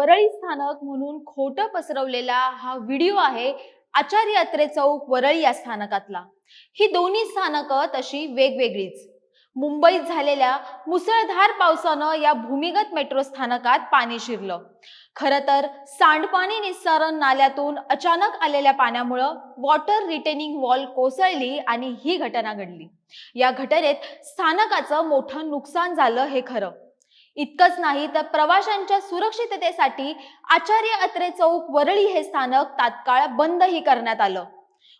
वरळी स्थानक म्हणून खोटं पसरवलेला हा व्हिडिओ आहे आचार्य अत्रे चौक वरळी या स्थानकातला. ही दोन्ही स्थानकं तशी वेगवेगळीच. मुंबईत झालेल्या मुसळधार पावसानं या भूमिगत मेट्रो स्थानकात पाणी शिरलं. खर तर सांडपाणी निस्सारण नाल्यातून अचानक आलेल्या पाण्यामुळं वॉटर रिटेनिंग वॉल कोसळली आणि ही घटना घडली. या घटनेत स्थानकाचं मोठं नुकसान झालं हे खरं. इतकंच नाही तर प्रवाशांच्या सुरक्षिततेसाठी आचार्य अत्रे चौक वरळी हे स्थानक तात्काळ बंदही करण्यात आलं.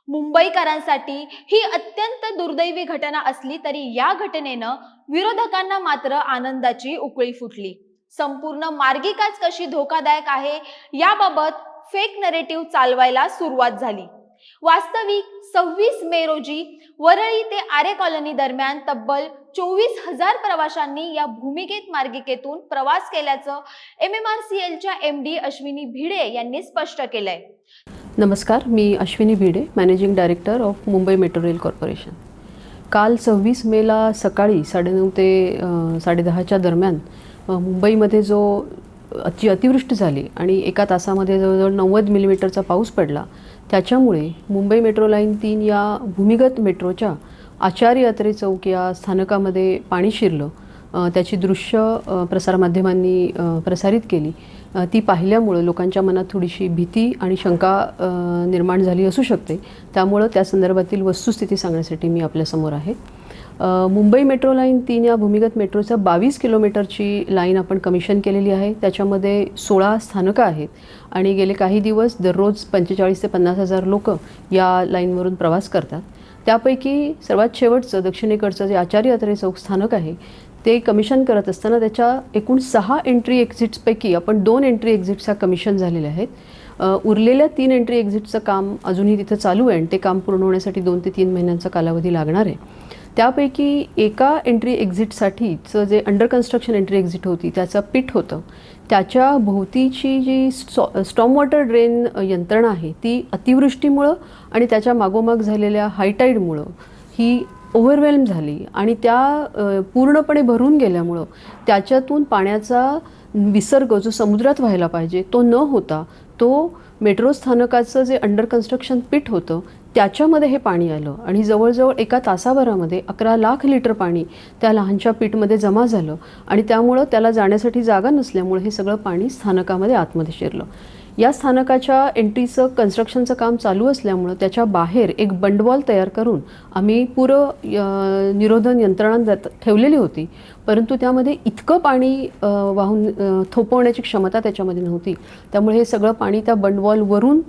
मुंबईकरांसाठी ही अत्यंत दुर्दैवी घटना असली तरी या घटनेनं विरोधकांना मात्र आनंदाची उकळी फुटली. संपूर्ण मार्गिकाच कशी धोकादायक आहे याबाबत फेक नरेटिव्ह चालवायला सुरुवात झाली. वास्तविक सव्वीस मे रोजी वरळी ते आरे कॉलनी दरम्यान तब्बल चोवीस हजार प्रवाशांनी या भूमिकेत मार्गिकेतून प्रवास केल्याचं एम एम आर सी एलच्या एम डी अश्विनी भिडे यांनी स्पष्ट केलंय. नमस्कार मी Ashwini Bhide managing director of Mumbai metro rail corporation काल सव्वीस मेला सकाळी साडेनऊ ते साडेदहाच्या दरम्यान मुंबईमध्ये जो अति अतिवृष्टी झाली आणि एका तासामध्ये जवळजवळ नव्वद मिलीमीटरचा पाऊस पडला त्याच्यामुळे मुंबई मेट्रो लाईन तीन या भूमिगत मेट्रोच्या आचार्य यात्रे चौक या स्थानकामध्ये पाणी शिरलं. त्याची दृश्य प्रसारमाध्यमांनी प्रसारित केली. ती पाहिल्यामुळं लोकांच्या मनात थोडीशी भीती आणि शंका निर्माण झाली असू शकते. त्यामुळं त्या संदर्भातील वस्तुस्थिती सांगण्यासाठी मी आपल्यासमोर आहे. मुंबई मेट्रो लाईन तीन या भूमिगत मेट्रोचं बावीस किलोमीटरची लाईन आपण कमिशन केलेली आहे. त्याच्यामध्ये सोळा स्थानकं आहेत आणि गेले काही दिवस दररोज पंचेचाळीस ते पन्नास हजार लोक या लाईनवरून प्रवास करतात. त्यापैकी सर्वात शेवटचं दक्षिणेकडचं जे आचार्य अत्रे चौक स्थानक आहे ते कमिशन करत असताना त्याच्या एकूण सहा एंट्री एक्झिट्सपैकी आपण दोन एंट्री एक्झिट्स कमिशन झालेल्या आहेत. उरलेल्या तीन एंट्री एक्झिटचं काम अजूनही तिथं चालू आहे आणि ते काम पूर्ण होण्यासाठी दोन ते तीन महिन्यांचा कालावधी लागणार आहे. त्यापैकी एका एंट्री एक्झिटसाठीचं जे अंडर कन्स्ट्रक्शन एंट्री एक्झिट होती त्याचं पीठ होतं. त्याच्या भोवतीची जी स्टॉ स्टॉम वॉटर ड्रेन यंत्रणा आहे ती अतिवृष्टीमुळं आणि त्याच्या मागोमाग झालेल्या हायटाईडमुळं ही ओव्हरवेल्म झाली. आणि त्या पूर्णपणे भरून गेल्यामुळं त्याच्यातून पाण्याचा विसर्ग जो समुद्रात व्हायला पाहिजे तो न होता तो मेट्रो स्थानकाचं जे अंडर कन्स्ट्रक्शन पीठ होतं त्याच्यामध्ये हे पाणी आलं आणि जवळजवळ एका तासाभरामध्ये अकरा लाख लिटर पाणी त्या लहानशा पीठमध्ये जमा झालं आणि त्यामुळं त्याला जाण्यासाठी जागा नसल्यामुळे हे सगळं पाणी स्थानकामध्ये आतमध्ये शिरलं. या स्थानकाच्या एंट्रीचं कन्स्ट्रक्शनचं काम चालू असल्यामुळं त्याच्या बाहेर एक बंडवॉल तयार करून आम्ही पूर निरोधन यंत्रणा जात- ठेवलेली होती. परंतु त्यामध्ये इतकं पाणी वाहून थोपवण्याची क्षमता त्याच्यामध्ये नव्हती. त्यामुळे हे सगळं पाणी त्या बंडवॉलवरून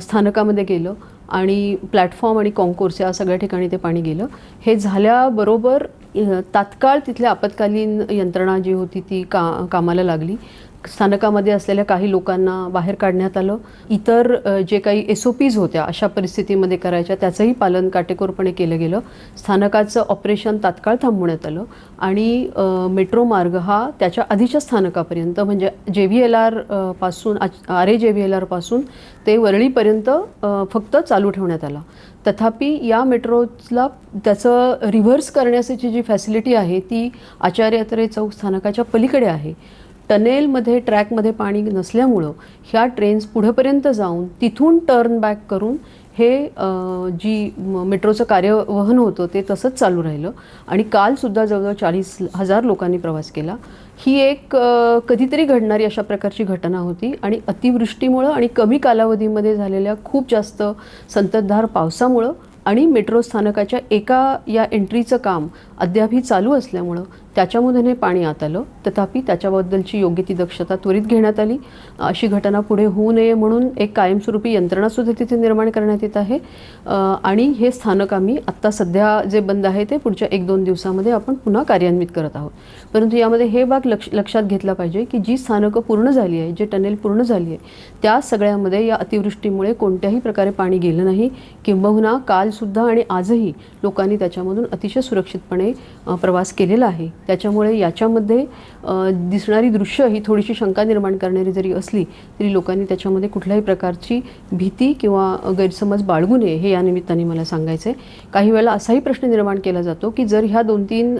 स्थानकामध्ये गेलं. आणि प्लॅटफॉर्म आणि कॉन्कोर्स या सगळ्या ठिकाणी ते पाणी गेलं. हे झाल्याबरोबर तात्काळ तिथल्या आपत्कालीन यंत्रणा जी होती ती का कामाला लागली. स्थानकामध्ये असलेल्या काही लोकांना बाहेर काढण्यात आलं. इतर जे काही एस ओ पीज होत्या अशा परिस्थितीमध्ये करायच्या त्याचंही पालन काटेकोरपणे केलं गेलं. स्थानकाचं ऑपरेशन तात्काळ थांबवण्यात आलं आणि मेट्रो मार्ग हा त्याच्या आधीच्या स्थानकापर्यंत म्हणजे J V L आरपासून R A J V L आरपासून ते वरळीपर्यंत फक्त चालू ठेवण्यात आला. तथापि या मेट्रोला त्याचं रिव्हर्स करण्याची जी फॅसिलिटी आहे ती आचार्य अत्रे चौक स्थानकाच्या पलीकडे आहे. टनेलमध्ये ट्रॅकमध्ये पाणी नसल्यामुळं ह्या ट्रेन्स पुढेपर्यंत जाऊन तिथून टर्न बॅक करून हे जी मेट्रोचं कार्यवहन होतं ते तसंच चालू राहिलं. आणि कालसुद्धा जवळजवळ चाळीस हजार लोकांनी प्रवास केला. ही एक कधीतरी घडणारी अशा प्रकारची घटना होती. आणि अतिवृष्टीमुळं आणि कमी कालावधीमध्ये झालेल्या खूप जास्त संततधार पावसामुळं आणि मेट्रो स्थानकाच्या एका या एंट्रीचं काम अद्यापही चालू असल्यामुळं त्याच्यामधून हे पाणी आत आलं. तथापि त्याच्याबद्दलची योग्य ती दक्षता त्वरित घेण्यात आली. अशी घटना पुढे होऊ नये म्हणून एक कायमस्वरूपी यंत्रणासुद्धा तिथे निर्माण करण्यात येत आहे. आणि हे स्थानक आम्ही आत्ता सध्या जे बंद आहे ते पुढच्या एक दोन दिवसामध्ये आपण पुन्हा कार्यान्वित करत आहोत. परंतु यामध्ये हे भाग लक्ष लक्षात घेतला पाहिजे की जी स्थानकं पूर्ण झाली आहे जे टनेल पूर्ण झाली आहे त्या सगळ्यामध्ये या अतिवृष्टीमुळे कोणत्याही प्रकारे पाणी गेलं नाही. किंबहुना कालसुद्धा आणि आजही लोकांनी त्याच्यामधून अतिशय सुरक्षितपणे प्रवास केलेला आहे. त्याच्यामुळे याच्यामध्ये दिसणारी दृश्य ही थोडीशी शंका निर्माण करणारी जरी असली तरी लोकांनी त्याच्यामध्ये कुठल्याही प्रकारची भीती किंवा गैरसमज बाळगू नये हे या निमित्ताने मला सांगायचं आहे काही वेळेला असाही प्रश्न निर्माण केला जातो की जर ह्या दोन तीन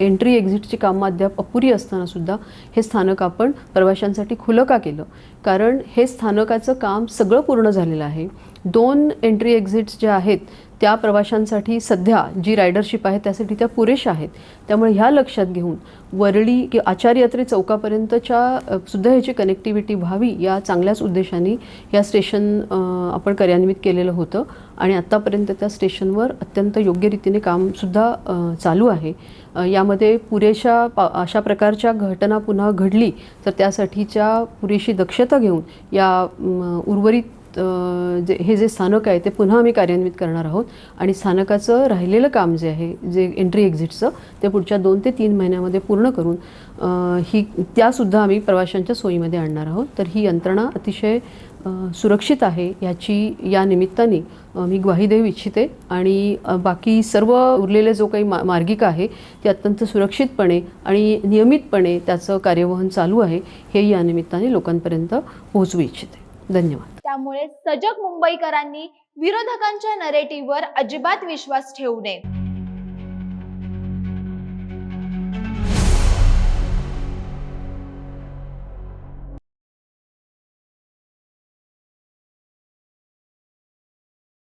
एंट्री एक्झिटची कामं अद्याप अपुरी असतानासुद्धा हे स्थानक आपण प्रवाशांसाठी खुलं का केलं? कारण हे स्थानकाचं काम सगळं पूर्ण झालेलं आहे. दोन एंट्री एक्झिट्स ज्या आहेत त्या प्रवाशांसाठी सध्या जी रायडरशिप आहे त्यासाठी त्या पुरेशा आहेत. त्यामुळे ह्या लक्षात घेऊन वरळी कि आचार्ययात्रे चौकापर्यंतच्या सुद्धा ह्याची कनेक्टिव्हिटी व्हावी या चांगल्याच उद्देशाने या स्टेशन आपण कार्यान्वित केलेलं होतं. आणि आत्तापर्यंत त्या स्टेशनवर अत्यंत योग्य रीतीने कामसुद्धा चालू आहे. यामध्ये पुरेशा पा अशा प्रकारच्या घटना पुन्हा घडली तर त्यासाठीच्या पुरेशी दक्षता घेऊन या उर्वरित जे हे जे स्थानक आहे ते पुन्हा आम्ही कार्यान्वित करणार आहोत. आणि स्थानकाचं राहिलेलं काम जे आहे जे एंट्री एक्झिटचं ते पुढच्या दोन ते तीन महिन्यामध्ये पूर्ण करून ही त्यासुद्धा आम्ही प्रवाशांच्या सोयीमध्ये आणणार आहोत. तर ही यंत्रणा अतिशय सुरक्षित आहे याची या निमित्ताने मी ग्वाही देऊ इच्छिते. आणि बाकी सर्व उरलेले जो काही मा मार्गिका आहे ती अत्यंत सुरक्षितपणे आणि नियमितपणे त्याचं कार्यवहन चालू आहे हे या निमित्ताने लोकांपर्यंत पोहोचवू इच्छिते. धन्यवाद. त्यामुळे सजग मुंबईकरांनी विरोधकांच्या नरेटिव्हवर अजिबात विश्वास ठेवू नये.